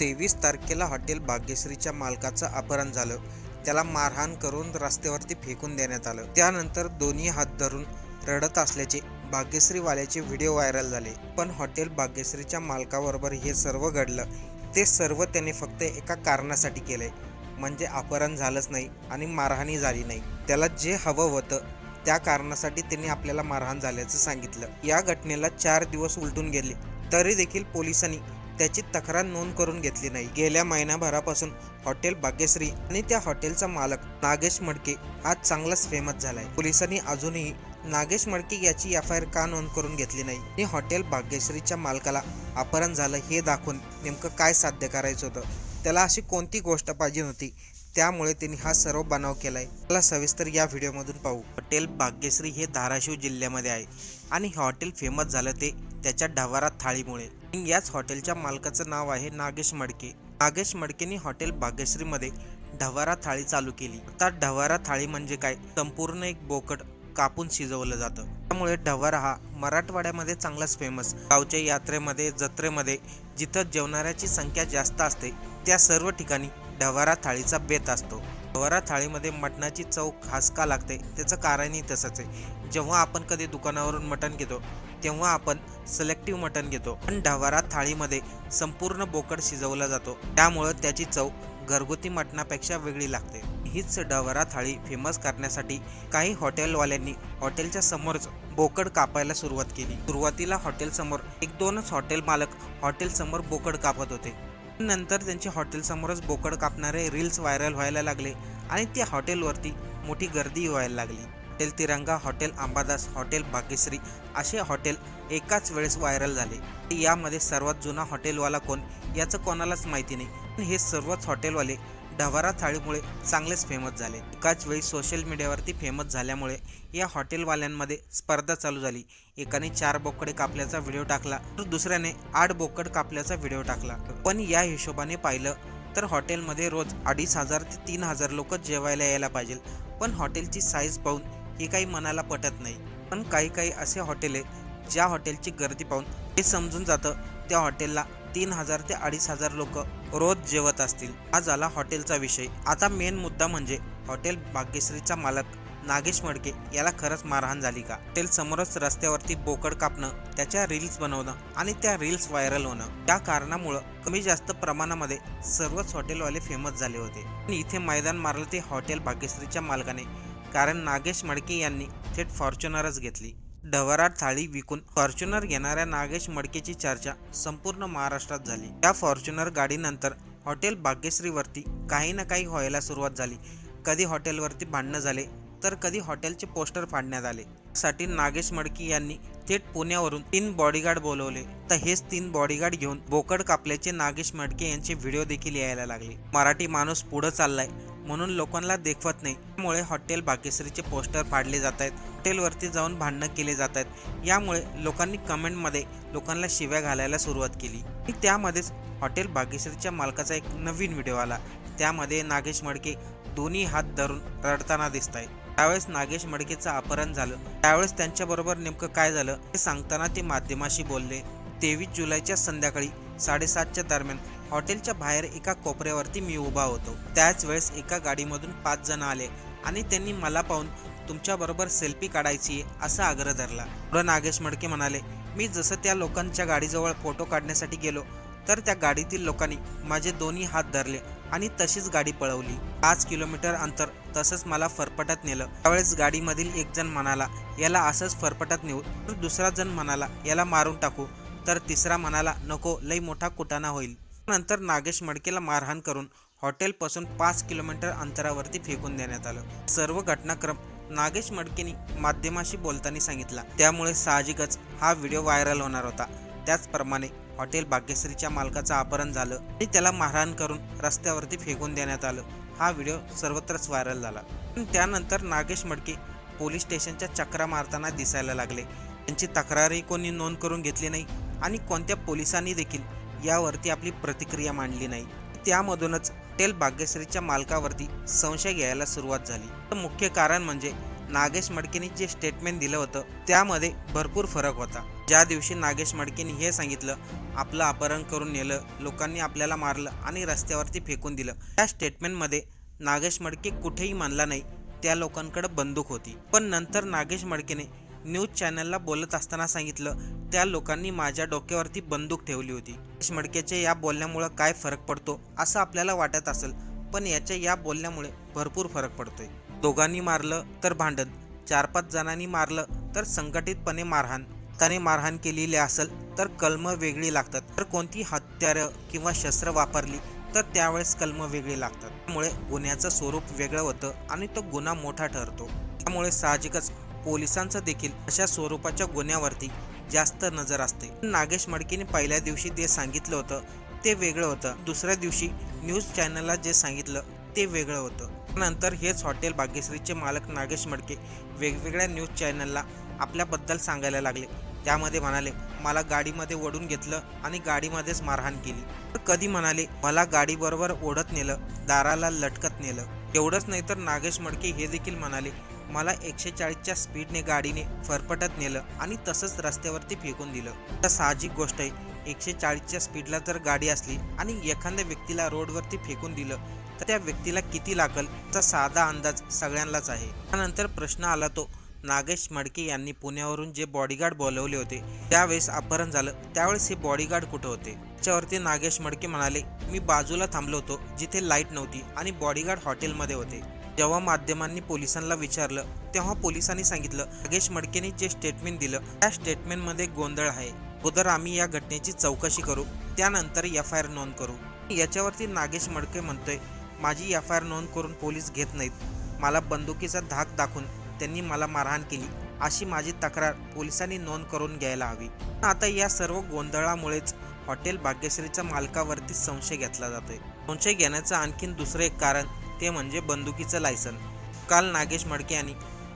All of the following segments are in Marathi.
तेवीस तारखेला हॉटेल भाग्यश्रीच्या मालकाचं अपहरण झालं. त्याला मारहाण करून रस्त्यावरती फेकून देण्यात आलं. त्यानंतर दोन्ही हात धरून रडत असल्याचे भाग्यश्रीवाल्याचे व्हिडिओ व्हायरल झाले. पण हॉटेल भाग्यश्रीच्या मालकाबरोबर हे सर्व घडलं. ते सर्व त्याने फक्त एका कारणासाठी केले म्हणजे अपहरण झालंच नाही आणि मारहाणी झाली नाही. त्याला जे हवं होतं त्या कारणासाठी त्यांनी आपल्याला मारहाण झाल्याचं सांगितलं. या घटनेला चार दिवस उलटून गेले. तरी देखील पोलिसांनी त्याची तक्रार नोंद करून घेतली नाही. गेल्या महिनाभरापासून हॉटेल भाग्यश्री आणि त्या हॉटेलचा मालक नागेश मडके हा चांगलाच फेमस झालाय. पोलिसांनी अजूनही नागेश मडके याची एफ आय आर का नोंद करून घेतली नाही? आणि हॉटेल भाग्यश्रीच्या मालकाला अपहरण झालं हे दाखवून नेमकं काय साध्य करायचं होतं? त्याला अशी कोणती गोष्ट पाहिजे होती? त्यामुळे त्यांनी हा सर्व बनाव केलाय. त्याला सविस्तर या व्हिडिओमधून पाहू. हॉटेल भाग्यश्री हे धाराशिव जिल्ह्यामध्ये आहे आणि हे हॉटेल फेमस झालं ते त्याच्या ढवारा थाळीमुळे. याच हॉटेलच्या मालकाचं नाव आहे नागेश मडके. नागेश मडकेने हॉटेल भाग्यश्रीमध्ये ढवारा थाळी चालू केली. आता ढवारा थाळी म्हणजे काय? संपूर्ण एक बोकड कापून शिजवलं जातं. त्यामुळे ढवारा हा मराठवाड्यामध्ये चांगलाच फेमस गावच्या यात्रेमध्ये जत्रेमध्ये जिथं जेवणाऱ्याची संख्या जास्त असते त्या सर्व ठिकाणी ढवारा थाळीचा बेत असतो. ढवारा थाळीमध्ये मटणाची चव खास का लागते? त्याचं कारणही तसंच आहे. जेव्हा आपण कधी दुकानावरून मटण घेतो तेव्हा आपण सिलेक्टिव्ह मटण घेतो. पण ढवारा थाळीमध्ये संपूर्ण बोकड शिजवला जातो. त्यामुळं त्याची चव घरगुती मटणापेक्षा वेगळी लागते. हीच डवरा थाळी फेमस करण्यासाठी काही हॉटेलवाल्यांनी हॉटेलच्या समोरच बोकड कापायला सुरुवात केली. सुरुवातीला हॉटेलसमोर एक दोनच हॉटेल मालक हॉटेलसमोर बोकड कापत होते. नंतर त्यांचे हॉटेलसमोरच बोकड कापणारे रील्स व्हायरल व्हायला लागले आणि त्या हॉटेलवरती मोठी गर्दी व्हायला लागली. हॉटेल तिरंगा हॉटेल अंबादास हॉटेल भाग्यश्री असे हॉटेल एकाच वेळेस व्हायरल झाले. यामध्ये सर्वात जुना हॉटेलवाला कोण याचं कोणालाच माहिती नाही. पण हे सर्वच हॉटेलवाले ढवारा थाळीमुळे चांगलेच फेमस झाले. एकाच वेळी सोशल मीडियावरती फेमस झाल्यामुळे या हॉटेलवाल्यांमध्ये स्पर्धा चालू झाली. एकाने चार बोकडे कापल्याचा व्हिडिओ टाकला तर दुसऱ्याने आठ बोकड कापल्याचा व्हिडिओ टाकला. पण या हिशोबाने पाहिलं तर हॉटेलमध्ये रोज अडीच हजार ते तीन हजार लोक जेवायला यायला पाहिजे. पण हॉटेलची साईज पाहून हे काही मनाला पटत नाही. पण काही काही असे हॉटेल आहेत ज्या हॉटेलची गर्दी पाहून हे समजून जातं त्या हॉटेलला तीन हजार ते अडीच हजार लोक रोज जेवत असतील. आज आला हॉटेलचा विषय. आता मेन मुद्दा म्हणजे हॉटेल भाग्यश्रीचा मालक नागेश मडके याला खरंच मारहाण झाली का? हॉटेल समोरच रस्त्यावरती बोकड कापणं त्याच्या रील्स बनवणं आणि त्या रील्स व्हायरल होणं. त्या कारणामुळं कमी जास्त प्रमाणामध्ये सर्वच हॉटेलवाले फेमस झाले होते. आणि इथे मैदान मारलं ते हॉटेल भाग्यश्रीच्या मालकाने कारण नागेश मडके यांनी थेट फॉर्च्युनरच घेतली. ढवराट थाळी विकून फॉर्च्युनर घेणाऱ्या नागेश मडकेची चर्चा संपूर्ण महाराष्ट्रात झाली. त्या फॉर्च्युनर गाडीनंतर हॉटेल भाग्यश्रीवरती काही ना काही व्हायला सुरुवात झाली. कधी हॉटेलवरती भांडणं झाले तर कधी हॉटेलचे पोस्टर फाडण्यात आले. साठी नागेश मडकी यांनी थेट पुण्यावरून तीन बॉडीगार्ड बोलवले. तर हेच तीन बॉडीगार्ड घेऊन बोकड कापल्याचे नागेश मडके यांचे व्हिडिओ देखील यायला लागले. मराठी माणूस पुढं चाललाय. म्हणून लोकांना देखवत नाही. त्यामुळे हॉटेल भाग्यश्रीचे पोस्टर फाडले जात आहेत. हॉटेलवरती जाऊन भांडणं केले जात आहेत. यामुळे लोकांनी कमेंटमध्ये लोकांना शिव्या घालायला सुरुवात केली. आणि त्यामध्येच हॉटेल भाग्यश्रीच्या मालकाचा एक नवीन व्हिडिओ आला. त्यामध्ये नागेश मडके दोन्ही हात धरून रडताना दिसत आहेत. त्यावेळेस नागेश मडकेचं अपहरण झालं. त्यावेळेस त्यांच्याबरोबर नेमकं काय झालं हे सांगताना ते माध्यमाशी बोलले. तेवीस जुलैच्या संध्याकाळी साडेसातच्या दरम्यान हॉटेलच्या बाहेर एका कोपऱ्यावरती मी उभा होतो. त्याच वेळेस एका गाडीमधून पाच जण आले आणि त्यांनी मला पाहून तुमच्याबरोबर सेल्फी काढायची आहे असा आग्रह धरला. पुढं नागेश मडके म्हणाले मी जसं त्या लोकांच्या गाडीजवळ फोटो काढण्यासाठी गेलो तर त्या गाडीतील लोकांनी माझे दोन्ही हात धरले आणि तशीच गाडी पळवली. पाच किलोमीटर अंतर तसंच मला फरफटत नेलं. त्यावेळेस गाडीमधील एक जण म्हणाला याला असंच फरफटत नेऊ तर दुसरा जण म्हणाला याला मारून टाकू तर तिसरा म्हणाला नको लई मोठा कुटाणा होईल. नंतर नागेश मडकेला मारहाण करून हॉटेलपासून पाच किलोमीटर अंतरावरती फेकून देण्यात आलं. सर्व घटनाक्रम नागेश मडकेनी माध्यमाशी बोलताना सांगितला. त्यामुळे साहजिकच हा व्हिडिओ व्हायरल होणार होता. त्याचप्रमाणे हॉटेल भाग्यश्रीच्या मालकाचं अपहरण झालं आणि त्याला मारहाण करून रस्त्यावरती फेकून देण्यात आलं. हा व्हिडिओ सर्वत्रच व्हायरल झाला. त्यानंतर नागेश मडके पोलीस स्टेशनच्या चक्रा मारताना दिसायला लागले. त्यांची तक्रारही कोणी नोंद करून घेतली नाही आणि कोणत्या पोलिसांनी देखील यावरती आपली प्रतिक्रिया मांडली नाही. त्यामधूनच हॉटेल भाग्यश्रीच्या मालकावरती संशय घ्यायला सुरुवात झाली. तर मुख्य कारण म्हणजे नागेश मडकेनी जे स्टेटमेंट दिलं होतं त्यामध्ये भरपूर फरक होता. ज्या दिवशी नागेश मडकेनी हे सांगितलं आपलं अपहरण करून नेलं लोकांनी आपल्याला मारलं आणि रस्त्यावरती फेकून दिलं त्या स्टेटमेंटमध्ये नागेश मडके कुठेही मानला नाही त्या लोकांकडे बंदूक होती. पण नंतर नागेश मडकेने न्यूज चॅनलला बोलत असताना सांगितलं त्या लोकांनी माझ्या डोक्यावरती बंदूक ठेवली होती. नागेश या बोलण्यामुळं काय फरक पडतो असं आपल्याला वाटत असेल पण याच्या या बोलण्यामुळे भरपूर फरक पडतोय. दोघांनी मारलं तर भांडण चार पाच जणांनी मारलं तर संघटितपणे मारहाण. त्याने मारहाण केलेली असेल तर कलम वेगळी लागतात. तर कोणती हत्यारं किंवा शस्त्र वापरली तर त्यावेळेस कलम वेगळी लागतात. त्यामुळे गुन्ह्याचं स्वरूप वेगळं होतं आणि तो गुन्हा मोठा ठरतो. त्यामुळे साहजिकच पोलिसांचं देखील अशा स्वरूपाच्या गुन्ह्यावरती जास्त नजर असते. नागेश मडकेने पहिल्या दिवशी जे सांगितलं होतं ते वेगळं होतं. दुसऱ्या दिवशी न्यूज चॅनलला जे सांगितलं ते वेगळं होतं. नंतर हेच हॉटेल भाग्यश्रीचे मालक नागेश मडके वेगवेगळ्या न्यूज चॅनलला आपल्याबद्दल सांगायला लागले. त्यामध्ये म्हणाले मला गाडीमध्ये ओढून घेतलं आणि गाडीमध्येच मारहाण केली. तर कधी म्हणाले मला गाडीबरोबर ओढत नेलं दाराला लटकत नेलं. एवढंच नाही तर नागेश मडके हे देखील म्हणाले मला एकशे चाळीसच्या स्पीडने गाडीने फरफटत नेलं आणि तसंच रस्त्यावरती फेकून दिलं. तर साहजिक गोष्ट आहे एकशे चाळीसच्या स्पीडला जर गाडी असली आणि एखाद्या व्यक्तीला रोडवरती फेकून दिलं तर त्या व्यक्तीला किती लागल चा साधा अंदाज सगळ्यांनाच आहे. त्यानंतर प्रश्न आला तो नागेश मडके यांनी पुण्यावरून जे बॉडीगार्ड बोलवले होते त्यावेळेस अपहरण झालं. त्यावेळेस हे बॉडीगार्ड कुठं होते? त्याच्यावरती नागेश मडके म्हणाले मी बाजूला थांबलो होतो जिथे लाइट नव्हती आणि बॉडीगार्ड हॉटेलमध्ये होते. जेव्हा माध्यमांनी पोलिसांना विचारलं. तेव्हा पोलिसांनी सांगितलं नागेश मडकेने जे स्टेटमेंट दिलं त्या स्टेटमेंटमध्ये गोंधळ आहे. अगोदर आम्ही या घटनेची चौकशी करू त्यानंतर एफ आय आर नोंद करू. याच्यावरती नागेश मडके म्हणतोय माझी एफ आय आर नोंद करून पोलीस घेत नाहीत. मला बंदुकीचा धाक दाखवून त्यांनी मला मारहाण केली. अशी माझी तक्रार पोलिसांनी नोंद करून घ्यायला हवी. आता या सर्व गोंधळामुळेच हॉटेल भाग्यश्रीच्या मालकावरती संशय घेतला जातोय. संशय घेण्याचं आणखीन दुसरं एक कारण ते म्हणजे बंदुकीचं लायसन. काल नागेश मडके यांनी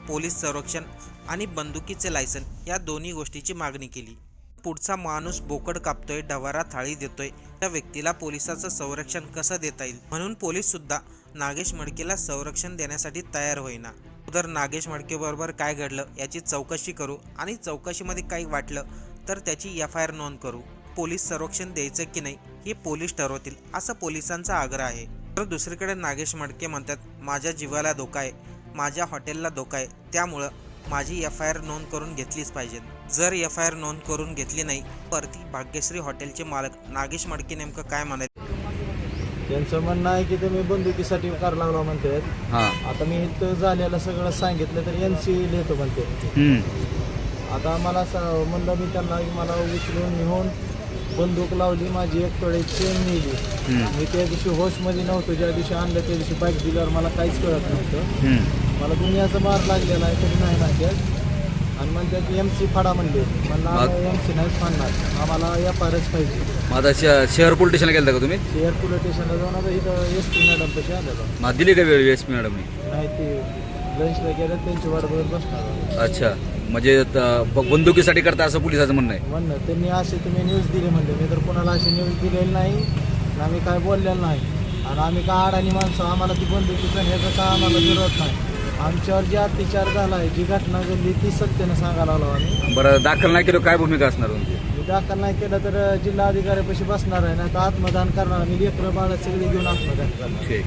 पोलीस संरक्षण आणि बंदुकीचे लायसन या दोन्ही गोष्टीची मागणी केली. पुढचा माणूस बोकड कापतोय डवारा थाळी देतोय. त्या व्यक्तीला पोलिसाचं संरक्षण कसं देता येईल? म्हणून पोलीस सुद्धा नागेश मडकेला संरक्षण देण्यासाठी तयार होईना. तर नागेश मडके बरोबर काय घडलं याची चौकशी करू आणि चौकशीमध्ये काही वाटलं तर त्याची एफ आय आर नोंद करू. पोलीस संरक्षण द्यायचं की नाही हे पोलीस ठरवतील असं पोलिसांचा आग्रह आहे. तर दुसरीकडे नागेश मडके म्हणतात माझ्या जीवाला धोका आहे माझ्या हॉटेलला धोका आहे त्यामुळं माझी एफ आय आर नोंद करून घेतलीच पाहिजे. जर एफ आय आर नोंद करून घेतली नाही तर ती भाग्यश्री हॉटेलचे मालक. नागेश मडके नेमकं काय म्हणाले? त्यांचं म्हणणं आहे की तुम्ही बंदुकीसाठी कार लागला म्हणतात हां. आता मी इथं झालेलं सगळं सांगितलं तर एन सी लिहितो म्हणते. आता मला स- म्हणलं मी त्यांना मला उचलून नेऊन बंदूक लावली माझी एक तोळे चेन नेली. मी त्या दिवशी होशमध्ये नव्हतो ज्या दिवशी आणलं त्या दिवशी बाईक दिल्यावर मला काहीच कळत नव्हतं. मला दुनियाचा मार लागलेला आहे तरी नाही नाट्यात आणि म्हणतात की एम सी फाडा म्हणले म्हणला एम सी नाही फाडणार आम्हाला या पारच पाहिजे. मग आता श- शहर पोलीस स्टेशनला गेलता का तुम्ही? शेअर पोलीस स्टेशनला जाऊन आता इथं एस पी मॅडम कशी आलेलो. मग दिली का वेळ एस पी मॅडमनी नाही ते लंचला गेलं त्यांची वाट बघत बसणार अच्छा. म्हणजे त- बंदुकीसाठी करता असं पोलिसाचं म्हणणं आहे. म्हणणं त्यांनी असे तुम्ही न्यूज दिली म्हणले. मी तर कोणाला अशी न्यूज दिलेली नाही आणि आम्ही काय बोललेलं नाही. आणि आम्ही का अडाणी माणसं आम्हाला ती बंदुकीचं ह्याचं का आम्हाला जरूरत नाही. आमच्यावर जे अत्याचार झाला आहे जी घटना घडली ती सत्यानं सांगायला आलो आम्ही. बरं दाखल नाही केलं काय भूमिका असणार तुमची? मी दाखल नाही केलं तर जिल्हा अधिकाऱ्यापाशी बसणार आहे नाही तर आत्मदान करणार मी लेकरं बाळा सगळी घेऊन आत्मदान करणार ठीक.